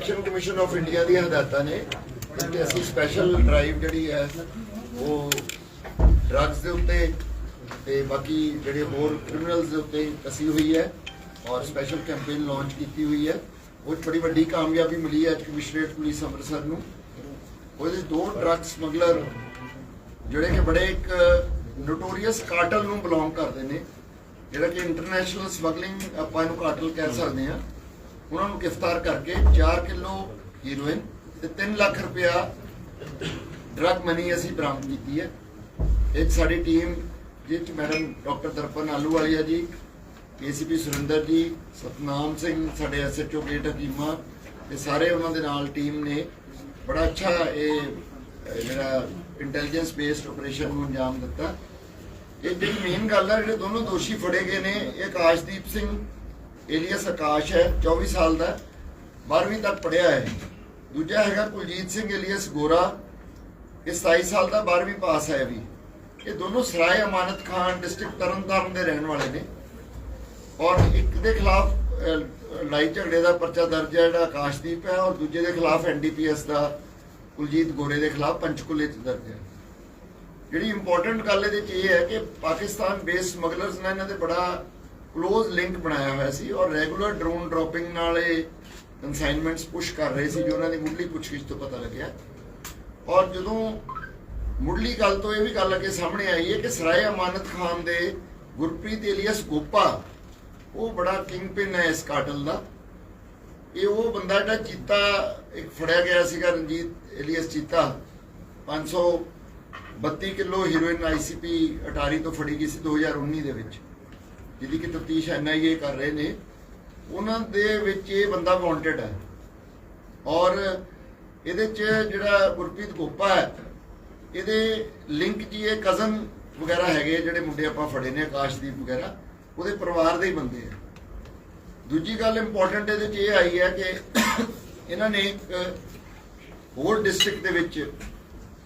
Election commission of India ਦੀਆਂ ਹਦਾਇਤਾਂ ਨੇ ਕਿ ਅਸੀਂ ਸਪੈਸ਼ਲ ਡਰਾਈਵ ਜਿਹੜੀ ਹੈ, ਉਹ ਡਰੱਗਸ ਦੇ ਉੱਤੇ ਤੇ ਬਾਕੀ ਜਿਹੜੇ ਹੋਰ ਕ੍ਰਿਮੀਨਲਸ ਦੇ ਉੱਤੇ ਕਸੀ ਹੋਈ ਹੈ ਔਰ ਸਪੈਸ਼ਲ ਕੈਂਪੇਨ ਲਾਂਚ ਕੀਤੀ ਹੋਈ ਹੈ। ਉਹ 'ਚ ਬੜੀ ਵੱਡੀ ਕਾਮਯਾਬੀ ਮਿਲੀ ਹੈ ਕਮਿਸ਼ਨਰੇਟ ਪੁਲਿਸ ਅੰਮ੍ਰਿਤਸਰ ਨੂੰ। ਉਹਦੇ ਦੋ ਡਰੱਗ ਸਮਗਲਰ ਜਿਹੜੇ ਕਿ ਬੜੇ ਇੱਕ ਨੋਟੋਰੀਅਸ ਕਾਰਟਲ ਨੂੰ ਬਿਲੋਂਗ ਕਰਦੇ ਨੇ, ਜਿਹੜਾ ਕਿ ਇੰਟਰਨੈਸ਼ਨਲ ਸਮਗਲਿੰਗ ਆਪਾਂ ਇਹਨੂੰ ਕਾਰਟਲ ਕਹਿ ਸਕਦੇ ਹਾਂ। ਉਹਨਾਂ ਨੂੰ ਗ੍ਰਿਫਤਾਰ ਕਰਕੇ 4 ਕਿਲੋ ਹੀਰੋਇਨ ਤੇ 3 ਲੱਖ ਰੁਪਇਆ ਡਰਗ ਮਨੀ ਅਸੀਂ ਬਰਾਮਦ ਕੀਤੀ ਹੈ। ਇੱਕ ਸਾਡੀ ਟੀਮ ਜਿਸ ਚ ਮੈਡਮ ਡਾਕਟਰ ਦਰਪਨ ਆਲੂਵਾਲੀਆ ਜੀ ਏਸੀਪੀ ਸੁਰਿੰਦਰ ਜੀ, ਸਤਨਾਮ ਸਿੰਘ, ਸਾਡੇ ਐਸਐਚਓ ਗੇਟ ਹਕੀਮਾ ਤੇ ਸਾਰੇ ਉਹਨਾਂ ਦੇ ਨਾਲ ਟੀਮ ਨੇ ਬੜਾ ਅੱਛਾ ਇਹ ਜਿਹੜਾ ਇੰਟੈਲੀਜੈਂਸ ਬੇਸਡ ਆਪਰੇਸ਼ਨ ਨੂੰ ਅੰਜਾਮ ਦਿੱਤਾ। ਇਹ ਜਿਹੜੀ ਮੇਨ ਗੱਲ ਹੈ ਜਿਹੜੇ ਦੋਨੋਂ ਦੋਸ਼ੀ ਫੜੇ ਗਏ ਨੇ, ਇਹ ਆਕਾਸ਼ਦੀਪ ਸਿੰਘ ਏਲੀਅਸ ਆਕਾਸ਼ ਹੈ 24 ਸਾਲ ਦਾ 12ਵੀਂ ਤੱਕ ਪੜ੍ਹਿਆ ਹੈ। ਦੂਜਾ ਹੈਗਾ ਕੁਲਜੀਤ ਸਿੰਘ ਏਲੀਅਸ ਗੋਰਾ, ਇਹ 27 ਸਾਲ ਦਾ 12ਵੀਂ ਪਾਸ ਹੈ ਵੀ। ਇਹ ਦੋਨੋਂ ਸਰਾਏ ਅਮਾਨਤ ਖਾਨ, ਡਿਸਟ੍ਰਿਕਟ ਤਰਨਤਾਰਨ ਦੇ ਰਹਿਣ ਵਾਲੇ ਨੇ। ਔਰ ਇੱਕ ਦੇ ਖਿਲਾਫ ਲੜਾਈ ਝਗੜੇ ਦਾ ਪਰਚਾ ਦਰਜ ਹੈ, ਜਿਹੜਾ ਆਕਾਸ਼ਦੀਪ ਹੈ, ਔਰ ਦੂਜੇ ਦੇ ਖਿਲਾਫ ਐਨਡੀਪੀਐਸ ਦਾ, ਕੁਲਜੀਤ ਗੋਰੇ ਦੇ ਖਿਲਾਫ ਪੰਚਕੂਲੇ ਚ ਦਰਜ ਹੈ। ਜਿਹੜੀ ਇੰਪੋਰਟੈਂਟ ਗੱਲ ਇਹਦੇ ਚ ਇਹ ਹੈ ਕਿ ਪਾਕਿਸਤਾਨ ਬੇਸ ਸਮਗਲਰਸ ਨਾਲ ਇਹਨਾਂ ਦੇ ਬੜਾ ক্লোਜ਼ ਲਿੰਕ ਬਣਾਇਆ ਹੋਇਆ ਸੀ ਔਰ ਰੈਗੂਲਰ ਡਰੋਨ ਡ੍ਰੌਪਿੰਗ ਨਾਲ ਇਹ ਕਨਸਾਈਨਮੈਂਟਸ ਪੁਸ਼ ਕਰ ਰਹੇ ਸੀ ਜੋ ਉਹਨਾਂ ਦੀ ਮੁੱਢਲੀ ਪੁੱਛਗਿੱਛ ਤੋਂ ਪਤਾ ਲੱਗਿਆ। ਔਰ ਜਦੋਂ ਮੁੱਢਲੀ ਗੱਲ ਤੋਂ ਇਹ ਵੀ ਗੱਲ ਅੱਗੇ ਸਾਹਮਣੇ ਆਈ ਹੈ ਕਿ ਸਰਾਏ ਅਮਾਨਤ ਖਾਨ ਦੇ ਗੁਰਪ੍ਰੀਤ ਏਲੀਅਸ ਗੋਪਾ, ਉਹ ਬੜਾ ਕਿੰਗ ਪਿਨ ਹੈ ਇਸ ਕਾਟਲ ਦਾ। ਇਹ ਉਹ ਬੰਦਾ ਜਿਹੜਾ ਚੀਤਾ, ਇੱਕ ਫੜਿਆ ਗਿਆ ਸੀਗਾ Ranjit alias Cheeta. 532 kilo heroin ICP Attari ਤੋਂ ਫੜੀ ਗਈ ਸੀ 2019 ਦੇ ਵਿੱਚ। ਜਿਹਦੀ ਕਿ ਤਫਤੀਸ਼ ਐਨਆਈਏ ਕਰ ਰਹੇ ਨੇ, ਉਹਨਾਂ ਦੇ ਵਿੱਚ ਇਹ ਬੰਦਾ ਵਾਂਟਡ ਹੈ। ਔਰ ਇਹਦੇ ਚ ਜਿਹੜਾ ਗੁਰਪ੍ਰੀਤ ਗੋਪਾ ਹੈ, ਇਹਦੇ ਲਿੰਕ ਜੀ ਇਹ ਕਜ਼ਨ ਵਗੈਰਾ ਹੈਗੇ ਜਿਹੜੇ ਮੁੰਡੇ ਆਪਾਂ ਫੜੇ ਨੇ, ਆਕਾਸ਼ਦੀਪ ਵਗੈਰਾ, ਉਹਦੇ ਪਰਿਵਾਰ ਦੇ ਹੀ ਬੰਦੇ ਆ। ਦੂਜੀ ਗੱਲ ਇੰਪੋਰਟੈਂਟ ਇਹਦੇ ਚ ਇਹ ਆਈ ਹੈ ਕਿ ਇਹਨਾਂ ਨੇ ਇੱਕ ਹੋਰ ਡਿਸਟ੍ਰਿਕਟ ਦੇ ਵਿੱਚ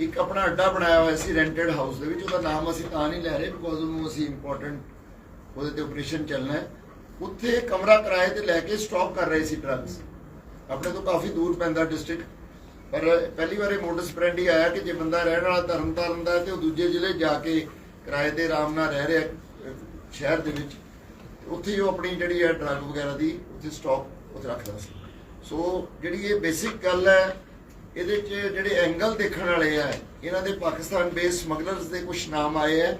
ਇੱਕ ਆਪਣਾ ਅੱਡਾ ਬਣਾਇਆ ਹੋਇਆ ਸੀ ਰੈਂਟਡ ਹਾਊਸ ਦੇ ਵਿੱਚ, ਉਹਦਾ ਨਾਮ ਅਸੀਂ ਤਾਂ ਨਹੀਂ ਲੈ ਰਹੇ ਬਿਕੋਜ਼ ਉਹਨੂੰ ਅਸੀਂ ਇੰਪੋਰਟੈਂਟ ਉਹਦੇ ਤੇ ਆਪਰੇਸ਼ਨ ਚੱਲਣਾ ਹੈ। ਉੱਥੇ ਕਮਰਾ ਕਿਰਾਏ ਤੇ ਲੈ ਕੇ ਸਟਾਕ ਕਰ ਰਹੇ ਸੀ ਡਰੱਗਸ ਆਪਣੇ ਤੋਂ ਕਾਫੀ ਦੂਰ ਪੈਂਦਾ ਡਿਸਟ੍ਰਿਕਟ ਪਰ ਪਹਿਲੀ ਵਾਰ ਇਹ ਮੋਟਸ ਸਪਰੈਂਡ ਹੀ ਆਇਆ ਕਿ ਜੇ ਬੰਦਾ ਰਹਿਣ ਵਾਲਾ ਤਰਨਤਾਰਨ ਦਾ ਹੈ ਤੇ ਉਹ ਦੂਜੇ ਜ਼ਿਲ੍ਹੇ ਜਾ ਕੇ ਕਿਰਾਏ ਤੇ ਆਰਾਮ ਨਾਲ ਰਹਿ ਰਿਹਾ ਸ਼ਹਿਰ ਦੇ ਵਿੱਚ। ਉੱਥੇ ਹੀ ਉਹ ਆਪਣੀ ਜਿਹੜੀ ਹੈ ਡਰੱਗ ਵਗੈਰਾ ਦੀ ਉੱਥੇ ਸਟਾਕ ਉੱਥੇ ਰੱਖਦਾ ਸੀ। ਸੋ ਜਿਹੜੀ ਇਹ ਬੇਸਿਕ ਗੱਲ ਹੈ, ਇਹਦੇ 'ਚ ਜਿਹੜੇ ਐਂਗਲ ਦੇਖਣ ਵਾਲੇ ਆ ਇਹਨਾਂ ਦੇ ਪਾਕਿਸਤਾਨ ਬੇਸ ਸਮਗਲਰਸ ਦੇ ਕੁਝ ਨਾਮ ਆਏ ਆ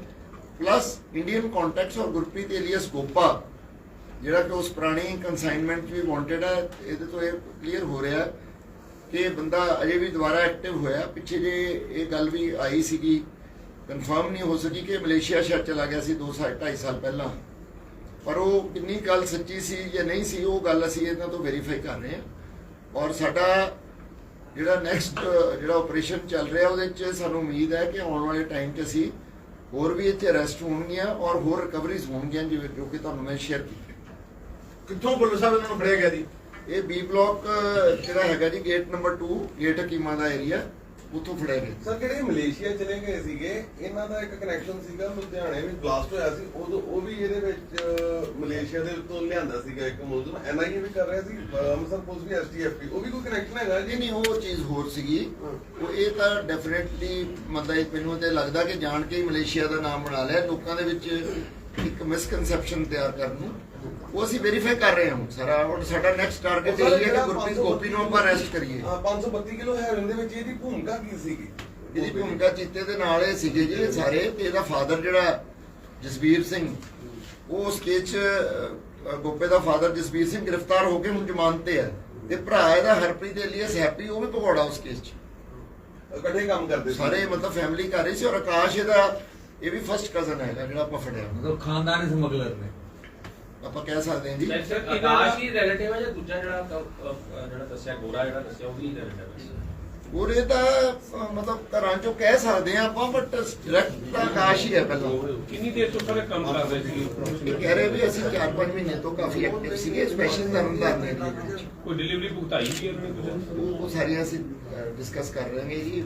ਪਲੱਸ ਇੰਡੀਅਨ ਕੰਟੈਕਟਸ ਔਰ ਗੁਰਪ੍ਰੀਤ ਏਲੀਅਸ ਗੋਪਾ ਜਿਹੜਾ ਕਿ ਉਸ ਪੁਰਾਣੀ ਕਨਸਾਈਨਮੈਂਟ ਵੀ ਵਾਂਟਡ ਹੈ, ਇਹਦੇ ਤੋਂ ਇਹ ਕਲੀਅਰ ਹੋ ਰਿਹਾ ਕਿ ਬੰਦਾ ਅਜੇ ਵੀ ਦੁਬਾਰਾ ਐਕਟਿਵ ਹੋਇਆ ਪਿੱਛੇ ਜੇ ਇਹ ਗੱਲ ਵੀ ਆਈ ਸੀਗੀ ਕਨਫਰਮ ਨਹੀਂ ਹੋ ਸਕੀ ਕਿ ਮਲੇਸ਼ੀਆ ਸ਼ਾਇਦ ਚਲਾ ਗਿਆ ਸੀ 2 ਸਾਲ 2.5 ਸਾਲ ਪਹਿਲਾਂ। ਪਰ ਉਹ ਕਿੰਨੀ ਗੱਲ ਸੱਚੀ ਸੀ ਜਾਂ ਨਹੀਂ ਸੀ, ਉਹ ਗੱਲ ਅਸੀਂ ਇਹਨਾਂ ਤੋਂ ਵੈਰੀਫਾਈ ਕਰ ਰਹੇ ਹਾਂ। ਔਰ ਸਾਡਾ ਜਿਹੜਾ ਨੈਕਸਟ ਜਿਹੜਾ ਆਪਰੇਸ਼ਨ ਚੱਲ ਰਿਹਾ, ਉਹਦੇ 'ਚ ਸਾਨੂੰ ਉਮੀਦ ਹੈ ਕਿ ਆਉਣ ਵਾਲੇ ਟਾਈਮ 'ਚ ਅਸੀਂ ਹੋਰ ਵੀ ਇੱਥੇ ਅਰੈਸਟ ਹੋਣਗੀਆਂ ਔਰ ਹੋਰ ਰਿਕਵਰੀਜ਼ ਹੋਣਗੀਆਂ ਜਿਵੇਂ ਜੋ ਕਿ ਤੁਹਾਨੂੰ ਮੈਂ ਸ਼ੇਅਰ ਕੀਤੀ। ਕਿੱਥੋਂ ਪੁਲਿਸ ਸਾਹਿਬ ਇਹਨਾਂ ਨੂੰ ਫੜਿਆ ਗਿਆ ਜੀ? ਇਹ ਬੀ ਬਲਾਕ ਜਿਹੜਾ ਹੈਗਾ ਜੀ ਗੇਟ ਨੰਬਰ 2 ਗੇਟ ਹਕੀਮਾ ਦਾ ਏਰੀਆ ਉੱਥੋਂ ਫੜਿਆ ਗਿਆ। ਸਰ ਜਿਹੜੇ ਮਲੇਸ਼ੀਆ ਚਲੇ ਗਏ ਸੀਗੇ? ਇਹਨਾਂ ਦਾ ਇੱਕ ਕਨੈਕਸ਼ਨ ਸੀਗਾ ਲੁਧਿਆਣੇ ਵਿੱਚ ਬਲਾਸਟ ਹੋਇਆ ਸੀ। ਉਦੋਂ ਉਹ ਵੀ ਇਹਦੇ ਵਿੱਚ ਮਲੇਸ਼ੀਆ ਦੇ ਤੋਂ ਲਿਆਂਦਾ ਸੀਗਾ ਇੱਕ ਮੁਲਜ਼ਮ ਐਨਆਈਏ ਵੀ ਕਰ ਰਿਹਾ ਸੀ ਅੰਮ੍ਰਿਤਸਰ ਪੁਲਿਸ ਵੀ ਐਸਟੀਐਫਪੀ ਉਹ ਵੀ ਕੋਈ ਕਨੈਕਸ਼ਨ ਹੈਗਾ? ਜੀ ਨਹੀਂ ਉਹ ਚੀਜ਼ ਹੋਰ ਸੀਗੀ। ਉਹ ਇਹ ਤਾਂ ਡੈਫੀਨਿਟਲੀ ਮਤਲਬ ਮੈਨੂੰ ਤੇ ਲੱਗਦਾ ਕਿ ਜਾਣ ਕੇ ਹੀ ਮਲੇਸ਼ੀਆ ਦਾ ਨਾਮ ਬਣਾ ਲਿਆ। ਲੋਕਾਂ ਦੇ ਵਿੱਚ ਇੱਕ ਮਿਸਕਨਸੈਪਸ਼ਨ ਤਿਆਰ ਕਰਨ ਨੂੰ। ਉਹ ਅਸੀਂ ਵੈਰੀਫਾਈ ਕਰ ਰਹੇ ਹਾਂ ਸਾਰਾ ਹੁਣ ਸਾਡਾ ਨੈਕਸਟ ਟਾਰਗੇਟ ਇਹ ਹੈ ਕਿ ਗੁਰਪ੍ਰੀਤ ਗੋਪੀ ਨੂੰ ਆਪਾਂ ਅਰੈਸਟ ਕਰੀਏ। ਹਾਂ 532 ਕਿਲੋ ਹੈਰੋਇਨ ਦੇ ਵਿੱਚ ਇਹਦੀ ਭੂਮਿਕਾ ਕੀ ਸੀਗੀ? ਇਹਦੀ ਭੂਮਿਕਾ ਚੀਤੇ ਦੇ ਨਾਲ ਇਹ ਸੀਗੇ ਜੀ ਸਾਰੇ ਤੇ ਇਹਦਾ ਫਾਦਰ ਜਿਹੜਾ ਜਸਬੀਰ ਸਿੰਘ ਉਹ ਉਸ ਕੇਸ ਗੋਪੇ ਦਾ ਫਾਦਰ ਜਸਬੀਰ ਸਿੰਘ ਗ੍ਰਿਫਤਾਰ ਹੋ ਕੇ ਹੁਣ ਜ਼ਮਾਨਤ ਤੇ ਹੈ। ਤੇ ਭਰਾ ਇਹਦਾ ਹਰਪ੍ਰੀਤ ਏਲੀਅਸ ਹੈਪੀ ਉਹ ਵੀ ਭਗੌੜਾ ਉਸ ਕੇਸ 'ਚ। ਇਕੱਠੇ ਕੰਮ ਕਰਦੇ ਸੀ। ਸਾਰੇ ਮਤਲਬ ਫੈਮਿਲੀ ਕਰ ਰਹੀ ਸੀ ਔਰ ਆਕਾਸ਼ ਇਹਦਾ ਇਹ ਵੀ ਫਸਟ ਕਜ਼ਨ ਹੈਗਾ ਜਿਹੜਾ ਆਪਾਂ ਫੜਿਆ। ਮਤਲਬ ਖਾਨਦਾਨੀ ਸਮਗਲਰ ਨੇ। ਆਪਾਂ ਕਹਿ ਸਕਦੇ ਹਾਂ ਜੀ। ਆਕਾਸ਼ ਹੀ ਰਿਲੇਟਿਵ ਹੈ ਜਾਂ ਦੂਜਾ ਜਿਹੜਾ ਕ- ਅ, ਅ, ਜਿਹੜਾ ਦੱਸਿਆ ਗੋਰਾ ਜਿਹੜਾ ਦੱਸਿਆ ਉਹ ਵੀ ਰਿਲੇਟਿਵ ਹੈ। ਉਰੇ ਤਾਂ ਅਹ, ਮਤਲਬ ਘਰਾਂ ਚੋਂ ਕਹਿ ਸਕਦੇ ਆ ਆਪਾਂ ਬਟ ਡਾਇਰੈਕਟ ਤਾਂ ਆਕਾਸ਼ ਹੀ ਹੈ ਪਹਿਲਾਂ। ਕਿੰਨੀ ਦੇਰ ਤੋਂ ਸਾਰੇ ਕੰਮ ਕਰ ਰਹੇ ਸੀ? ਇਹ ਕਹਿ ਰਹੇ ਵੀ ਅਸੀਂ 4-5 ਮਹੀਨੇ ਤੋਂ ਕਾਫੀ ਐਕਟਿਵ ਸੀਗੇ ਸਪੈਸ਼ਲ ਤਰਨਤਾਰਨ ਦੇ ਵਿੱਚ। ਕੋਈ ਡਿਲੀਵਰੀ ਭੁਗਤਾਈ ਸੀ ਉਹਨਾਂ ਨੇ ਕੁਝ ਉਹ ਸਾਰੀਆਂ ਅਸੀਂ ਡਿਸਕਸ ਕਰ ਰਹੇ ਹਾਂ ਜੀ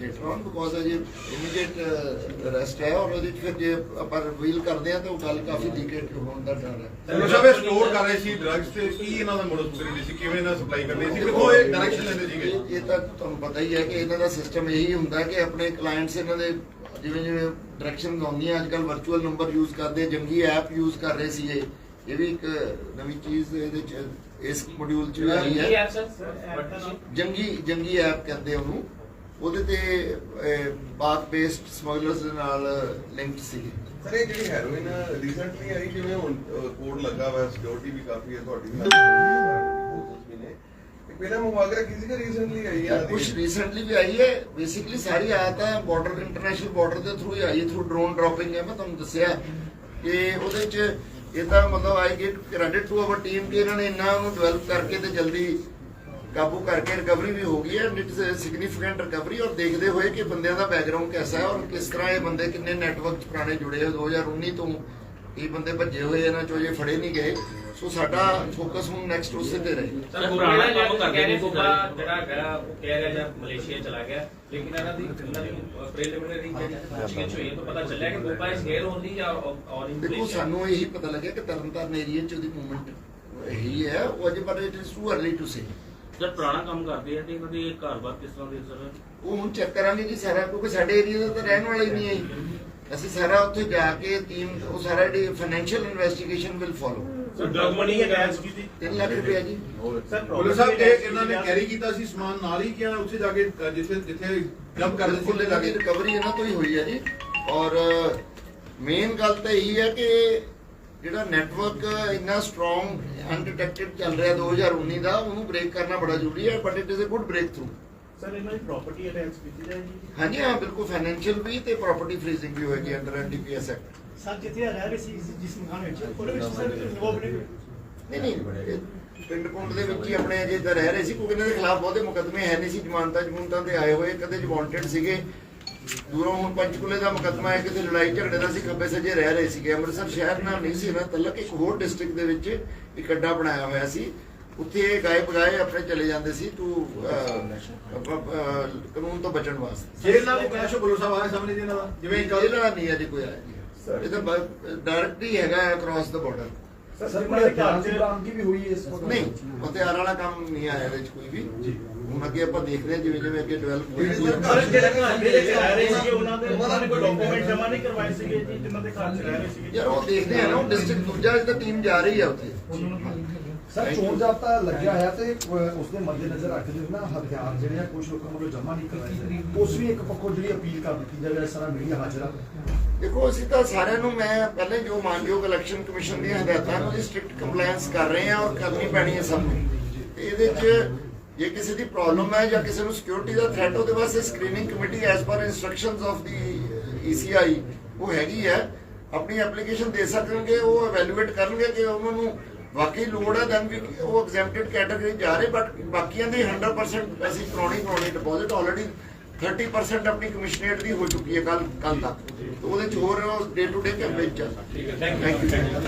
ਲੇਟਰ ਔਨ ਬਿਕੋਜ਼ ਅਜੇ ਇਮੀਡੀਏਟ ਅਰੈਸਟ ਹੈ ਔਰ ਉਹਦੇ ਫਿਰ ਜੇ ਆਪਾਂ ਰਿਵੀਲ ਕਰਦੇ ਹਾਂ ਤਾਂ ਉਹ ਗੱਲ ਕਾਫੀ ਲੀਕੇਟ ਹੋਣ ਦਾ ਡਰ ਹੈ। ਸਾਹਿਬ ਇਹ ਸਟੋਰ ਕਰ ਰਹੇ ਸੀ ਡਰੱਗਸ ਤੇ ਕੀ ਇਹਨਾਂ ਦਾ ਮੋਡਸ ਕਰੀ ਸੀ ਕਿਵੇਂ ਇਹਨਾਂ ਸਪਲਾਈ ਕਰਦੇ ਸੀ ਕਿੱਥੋਂ ਇਹ ਡਾਇਰੈਕਸ਼ਨ ਲੈਂਦੇ ਸੀਗੇ? ਇਹ ਤਾਂ ਤੁਹਾਨੂੰ ਪਤਾ ਹੀ ਹੈ ਕਿ ਇਹਨਾਂ ਦਾ ਸਿਸਟਮ ਇਹੀ ਹੁੰਦਾ ਕਿ ਆਪਣੇ ਕਲਾਇੰਟਸ ਇਹਨਾਂ ਦੇ ਜਿਵੇਂ ਜਿਵੇਂ ਡਾਇਰੈਕਸ਼ਨ ਆਉਂਦੀਆਂ ਅੱਜ ਕੱਲ ਵਰਚੁਅਲ ਨੰਬਰ ਯੂਜ਼ ਕਰਦੇ ਜੰਗੀ ਐਪ ਯੂਜ਼ ਕਰ ਰਹੇ ਸੀ ਇਹ ਇਹ ਵੀ ਇੱਕ ਨਵੀਂ ਚੀਜ਼ ਇਹਦੇ ਚ ਇਸ ਮੋਡਿਊਲ ਚ ਆਈ ਹੈ। ਜੰਗੀ ਜੰਗੀ ਐਪ ਕਹਿੰਦੇ ਉਹਨੂੰ। ਉਹਦੇ ਤੇ ਪਾਕ ਬੇਸਡ ਸਮਗਲਰਸ ਦੇ ਨਾਲ ਲਿੰਕਡ ਸੀਗੇ। ਸਰ ਇਹ ਜਿਹੜੀ ਹੈਰੋਇਨ ਰੀਸੈਂਟਲੀ ਆਈ ਜਿਵੇਂ ਹੁਣ ਕੋਡ ਲੱਗਾ ਹੋਇਆ ਸਿਕਿਉਰਿਟੀ ਵੀ ਕਾਫੀ ਹੈ ਤੁਹਾਡੀ। ਵੀ ਇਹ ਪਹਿਲਾਂ ਮੰਗਵਾ ਕੇ ਰੱਖੀ ਸੀ ਕਿ ਰੀਸੈਂਟਲੀ ਆਈ ਹੈ ਕੁਝ ਰੀਸੈਂਟਲੀ ਬੇਸਿਕਲੀ ਸਾਰੀ ਆਇਤ ਹੈ ਬਾਰਡਰ ਇੰਟਰਨੈਸ਼ਨਲ ਬਾਰਡਰ ਦੇ ਥਰੂ ਹੀ ਆਈ ਹੈ ਥਰੂ ਡਰੋਨ ਡ੍ਰੌਪਿੰਗ ਹੈ ਮੈਂ ਤੁਹਾਨੂੰ ਦੱਸਿਆ ਕਿ ਉਹਦੇ ਚ ਇਹ ਤਾਂ ਮਤਲਬ I get credit to our team ਕਿ ਇਹਨਾਂ ਨੇ ਇੰਨਾ ਉਹਨੂੰ ਡਿਵੈਲਪ ਕਰਕੇ ਤੇ ਜਲਦੀ ਕਾਬੂ ਕਰਕੇ ਰਿਕਵਰੀ ਵੀ ਹੋ ਗਈ ਹੈ ਇਟ ਸਿਗਨੀਫੀਕੈਂਟ ਰਿਕਵਰੀ ਔਰ ਦੇਖਦੇ ਹੋਏ ਕਿ ਬੰਦਿਆਂ ਦਾ ਬੈਕਗ੍ਰਾਉਂਡ ਕਿਹਦਾ ਹੈ ਔਰ ਕਿਸ ਤਰ੍ਹਾਂ ਇਹ ਬੰਦੇ ਕਿੰਨੇ ਨੈਟਵਰਕ ਪੁਰਾਣੇ ਜੁੜੇ ਹੋਏ 2019 ਤੋਂ ਇਹ ਬੰਦੇ ਭੱਜੇ ਹੋਏ ਇਹਨਾਂ ਚੋਂ ਜੇ ਫੜੇ ਨਹੀਂ ਗਏ ਸੋ ਸਾਡਾ ਫੋਕਸ ਹੁਣ ਨੈਕਸਟ ਉਸੇ ਤੇ ਰਹੇ। ਸਰ ਪੁਰਾਣਾ ਕੰਮ ਕਰਦੇ ਨੇ ਗੋਪਾ ਜਿਹੜਾ ਹੈਗਾ ਉਹ ਕਹਿ ਰਿਹਾ ਜਾਂ ਮਲੇਸ਼ੀਆ ਚਲਾ ਗਿਆ ਲੇਕਿਨ ਇਹਨਾਂ ਦੀ ਇਹਨਾਂ ਦੀ ਪ੍ਰੀਲਿਮਿਨਰੀ ਹੋਈ ਹੈ ਤਾਂ ਪਤਾ ਚੱਲਿਆ ਕਿ ਗੋਪਾ ਇਸ ਗੇਰ ਹੁੰਦੀ ਜਾਂ ਔਰ ਦੇਖੋ ਸਾਨੂੰ ਇਹੀ ਪਤਾ ਲੱਗਿਆ ਕਿ ਤਰਨਤਾਰਨ ਏਰੀਆ ਚ ਉਹਦੀ ਮੂਵਮੈਂਟ ਇਹੀ ਹੈ ਉਹ ਅਜੇ ਪਰ it is too early to say ਜਦ ਪੁਰਾਣਾ ਕੰਮ ਕਰਦੇ ਆ ਤੇ ਇਹਨਾਂ ਦੇ ਘਰ-ਬਾਰ ਕਿਸ ਤਰ੍ਹਾਂ ਦੇ ਸਰ? ਉਹ ਹੁਣ ਚੈੱਕ ਕਰਾਂਗੇ ਜੀ ਸਾਰਾ ਕਿਉਂਕਿ ਸਾਡੇ ਏਰੀਆ ਦਾ ਤਾਂ ਰਹਿਣ ਵਾਲਾ ਹੀ ਨਹੀਂ ਹੈ। ਅਸੀਂ ਸਾਰਾ ਉੱਥੇ ਜਾ ਕੇ ਟੀਮ ਉਹ ਸਾਰਾ ਜਿਹੜੀ financial investigation will follow sir drug money attach ਕੀਤੀ। 3 ਲੱਖ ਰੁਪਏ ਜੀ। ਭੁੱਲਰ ਸਾਹਿਬ ਇਹ ਇਹਨਾਂ ਨੇ ਕੈਰੀ ਕੀਤਾ ਸੀ ਸਮਾਨ ਨਾਲ ਹੀ ਕਿ ਉੱਥੇ ਜਾ ਕੇ ਜਿੱਥੇ ਜਿੱਥੇ ਜੰਪ ਕਰਦੇ ਸੀ ਉੱਥੇ ਜਾ ਕੇ? ਰਿਕਵਰੀ ਇਹਨਾਂ ਤੋਂ ਹੀ ਹੋਈ ਹੈ ਜੀ। ਔਰ ਮੇਨ ਗੱਲ ਤਾਂ ਇਹੀ ਹੈ ਕਿ ਜਿਹੜਾ ਨੈਟਵਰਕ ਇੰਨਾ ਸਟਰੋਂਗ ਅਨਡਿਟੈਕਟਡ ਚੱਲ ਰਿਹਾ 2019 ਦਾ ਉਹਨੂੰ ਬ੍ਰੇਕ ਕਰਨਾ ਬੜਾ ਜ਼ਰੂਰੀ ਹੈ but it is a good breakthrough sir ਇਹਨਾਂ ਦੀ ਪ੍ਰਾਪਰਟੀ ਅਟੈਚ ਕੀਤੀ ਜਾਏਗੀ ਹਾਂਜੀ ਹਾਂ ਬਿਲਕੁਲ ਫਾਈਨੈਂਸ਼ੀਅਲ ਵੀ ਤੇ ਪ੍ਰਾਪਰਟੀ ਫ੍ਰੀਜ਼ਿੰਗ ਵੀ ਹੋਏਗੀ ਅੰਡਰ ਐਨਡੀਪੀਐਸ ਐਕਟ ਸਰ ਜਿੱਥੇ ਰਹਿ ਰਹੇ ਸੀ ਜਿਸ ਮਕਾਨ ਵਿੱਚ? ਉਹਦੇ ਵਿੱਚ ਸਰ ਨਹੀਂ ਨਹੀਂ ਪਿੰਡ ਪੁੰਡ ਦੇ ਵਿੱਚ ਹੀ ਆਪਣੇ ਅਜੇ ਤਾਂ ਰਹਿ ਰਹੇ ਸੀ ਕਿਉਂਕਿ ਇਹਨਾਂ ਦੇ ਖਿਲਾਫ ਬਹੁਤੇ ਮੁਕੱਦਮੇ ਹੈ ਨਹੀਂ ਸੀ ਜ਼ਮਾਨਤਾਂ ਜ਼ਮੂਨਤਾਂ ਤੇ ਆਏ ਹੋਏ ਕਦੇ ਵਾਂਟਡ ਸੀਗੇ। ਦੂਰੋਂ ਹੁਣ ਪੰਚਕੂਲੇ ਦਾ ਮੁਕੱਦਮਾ ਹੈ ਕਿਤੇ ਲੜਾਈ ਝਗੜੇ ਦਾ ਸੀ ਖੱਬੇ ਸੱਜੇ ਰਹਿ ਰਹੇ ਸੀਗੇ। ਅੰਮ੍ਰਿਤਸਰ ਸ਼ਹਿਰ ਨਾਲ ਨਹੀਂ ਸੀ ਇਹਨਾਂ ਤਲਕ ਇੱਕ ਹੋਰ ਡਿਸਟ੍ਰਿਕਟ ਦੇ ਵਿੱਚ ਇੱਕ ਅੱਡਾ ਬਣਾਇਆ ਹੋਇਆ ਸੀ। ਉੱਥੇ ਇਹ ਗਾਏ ਬਗਾਏ ਆਪਣੇ ਚਲੇ ਜਾਂਦੇ ਸੀ ਟੂ ਕਾਨੂੰਨ ਤੋਂ ਬਚਣ ਵਾਸਤੇ। ਜੇਲ੍ਹ ਨਾਲ ਕੋਈ ਕੈਸ਼ ਭੁੱਲਰ ਸਾਹਿਬ ਆਏ ਸਾਹਮਣੇ ਜੀ ਇਹਨਾਂ ਦਾ। ਜਿਵੇਂ ਕੱਲ ਜਿਹੜਾ ਨਹੀਂ ਅਜੇ ਕੋਈ ਆਇਆ। ਇਹ ਤਾਂ ਡਾਇਰੈਕਟ ਹੀ ਹੈਗਾ ਅਕ੍ਰੋਸ ਦਾ ਬਾਰਡਰ ਸਰ ਮੇਰੇ ਘਰ ਚ ਬਰਾਮਦਗੀ ਵੀ ਹੋਈ ਹੈ ਇਸ ਨਹੀਂ ਹਥਿਆਰ ਵਾਲਾ ਕੰਮ ਨਹੀਂ ਆਇਆ ਇਹਦੇ ਵਿੱਚ ਕੋਈ ਵੀ। ਹੁਣ ਅੱਗੇ ਆਪਾਂ ਦੇਖਦੇ ਹਾਂ ਜਿਵੇਂ ਜਿਵੇਂ ਅੱਗੇ ਡਿਵੈਲਪ ਸਰ ਜਿਹੜੇ ਘਰ ਦੇ ਵਿੱਚ ਰਹਿ ਰਹੇ ਸੀਗੇ ਉਹਨਾਂ ਦੇ ਉਹਨਾਂ ਨੇ ਕੋਈ ਡਾਕੂਮੈਂਟ ਜਮ੍ਹਾਂ ਨਹੀਂ ਕਰਵਾਏ ਸੀਗੇ ਜੀ ਜਿਨ੍ਹਾਂ ਦੇ ਘਰ ਚ ਰਹਿ ਰਹੇ ਸੀਗੇ। ਯਾਰ ਉਹ ਦੇਖਦੇ ਆ ਨਾ ਉਹ ਡਿਸਟ੍ਰਿਕਟ ਦੂਜਾ ਜਿਹਦਾ ਟੀਮ ਜਾ ਰਹੀ ਆ ਉੱਥੇ। ਸਰ. ਚੋਣ ਜਾਬਤਾ ਲੱਗਿਆ ਹੋਇਆ ਤੇ ਉਸ ਦੇ ਮੱਦੇਨਜ਼ਰ ਰੱਖਦੇ ਹੋਏ ਨਾ ਹਥਿਆਰ ਜਿਹੜੇ ਆ ਕੁਝ ਲੋਕਾਂ ਵੱਲੋਂ ਜਮ੍ਹਾਂ ਨਹੀਂ ਕਰਵਾਏ ਉਸ ਵੀ ਇੱਕ ਪੱਖੋਂ ਜਿਹੜੀ ਅਪੀਲ ਕਰ ਦਿੱਤੀ ਜਾਵੇ ਤਰ੍ਹਾਂ ਮੀਡੀਆ ਹਾਜ਼ਰ ਆ। ਦੇਖੋ, ਅਸੀਂ ਤਾਂ ਸਾਰਿਆਂ ਨੂੰ ਮੈਂ ਪਹਿਲੇ ਜੋ ਮਾਨਯੋਗ ਇਲੈਕਸ਼ਨ ਕਮਿਸ਼ਨ ਦੀਆਂ ਹਦਾਇਤਾਂ ਨੂੰ ਸਟ੍ਰਿਕਟ ਕੰਪਲਾਈਂਸ ਕਰ ਰਹੇ ਆ ਔਰ ਕਰਨੀ ਪੈਣੀ ਹੈ ਸਭ ਨੂੰ। ਤੇ ਇਹਦੇ 'ਚ ਜੇ ਕਿਸੇ ਦੀ ਪ੍ਰੋਬਲਮ ਹੈ ਜਾਂ ਕਿਸੇ ਨੂੰ ਸਿਕਿਉਰਿਟੀ ਦਾ ਥ੍ਰੈਟ ਉਹਦੇ ਵਾਸਤੇ screening committee as per instructions of the ECI ਉਹ ਹੈਗੀ ਹੈ। ਆਪਣੀ ਐਪਲੀਕੇਸ਼ਨ ਦੇ ਸਕਣਗੇ, ਉਹ ਇਵੈਲੂਏਟ ਕਰਨਗੇ ਕਿ ਉਹਨਾਂ ਨੂੰ ਵਾਕਈ ਲੋੜ ਹੈ ਦੈਨ ਵੀ ਉਹ ਐਗਜ਼ੈਂਪਟਡ ਕੈਟਾਗਰੀ ਜਾ ਰਹੇ ਬਟ ਬਾਕੀਆਂ ਦੀ 100% ਅਸੀਂ ਪੁਰਾਣੀ ਪੁਰਾਣੀ ਡਿਪੋਜ਼ਿਟ ਆਲਰੇਡੀ 30% ਆਪਣੀ ਕਮਿਸ਼ਨਰੇਟ ਦੀ ਹੋ ਚੁੱਕੀ ਹੈ ਕੱਲ ਕੱਲ ਤੱਕ। ਤੇ ਉਹਦੇ ਚ ਹੋਰ ਡੇ ਟੂ ਡੇ ਕੈਂਪੇਨ ਚੱਲ ਠੀਕ ਹੈ ਥੈਂਕ ਯੂ ਥੈਂਕ ਯੂ